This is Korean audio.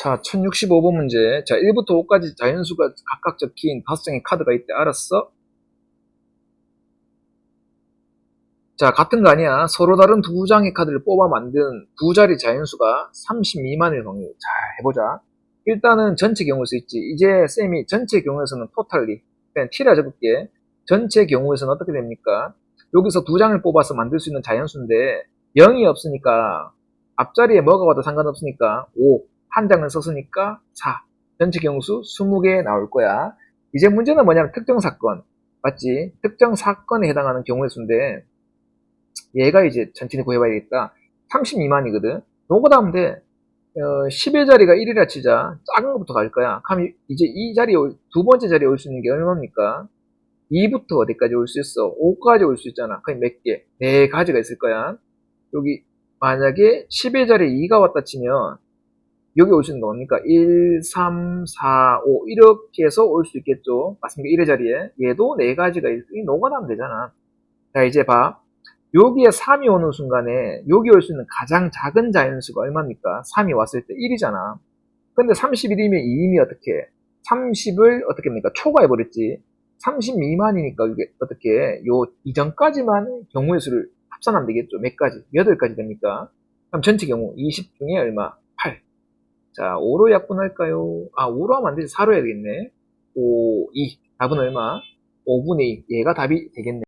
자, 1065번 문제. 자, 1부터 5까지 자연수가 각각 적힌 5장의 카드가 있대. 알았어? 자, 같은 거 아니야. 서로 다른 두 장의 카드를 뽑아 만든 두 자리 자연수가 30 미만일 확률. 자, 해보자. 일단은 전체 경우일 수 있지. 이제 쌤이 전체 경우에서는 토탈리. 그냥 T라 적을게. 전체 경우에서는 어떻게 됩니까? 여기서 두 장을 뽑아서 만들 수 있는 자연수인데 0이 없으니까 앞자리에 뭐가 와도 상관없으니까 5. 한 장을 썼으니까 4. 전체 경우수 20개 나올 거야. 이제 문제는 뭐냐면 특정 사건. 맞지? 특정 사건에 해당하는 경우의 수인데 얘가 이제 천천히 구해봐야겠다. 30 미만이거든. 요거 하면 돼. 어, 10의 자리가 1이라 치자. 작은 것부터 갈 거야. 그럼 이- 이제 이 자리에, 올- 두 번째 자리에 올 수 있는 게 얼마입니까? 2부터 어디까지 올 수 있어? 5까지 올 수 있잖아. 그럼 몇 개? 네 가지가 있을 거야. 여기, 만약에 10의 자리에 2가 왔다 치면, 여기 올 수 있는 거 뭡니까? 1, 3, 4, 5. 이렇게 해서 올 수 있겠죠? 맞습니까? 1의 자리에. 얘도 네 가지가 있으니 노가다면 되잖아. 자, 이제 봐. 여기에 3이 오는 순간에 여기 올 수 있는 가장 작은 자연수가 얼마입니까? 3이 왔을 때 1이잖아. 근데 31이면 2이면 어떻게? 해? 30을 어떻게 합니까? 초과해버렸지. 30 미만이니까 이게 어떻게 요 이전까지만 경우의 수를 합산하면 되겠죠. 몇 가지? 8가지 됩니까? 그럼 전체 경우 20 중에 얼마? 8. 자, 5로 약분할까요? 아, 5로 하면 안 되지. 4로 해야 되겠네. 5, 2. 답은 얼마? 5분의 2. 얘가 답이 되겠네.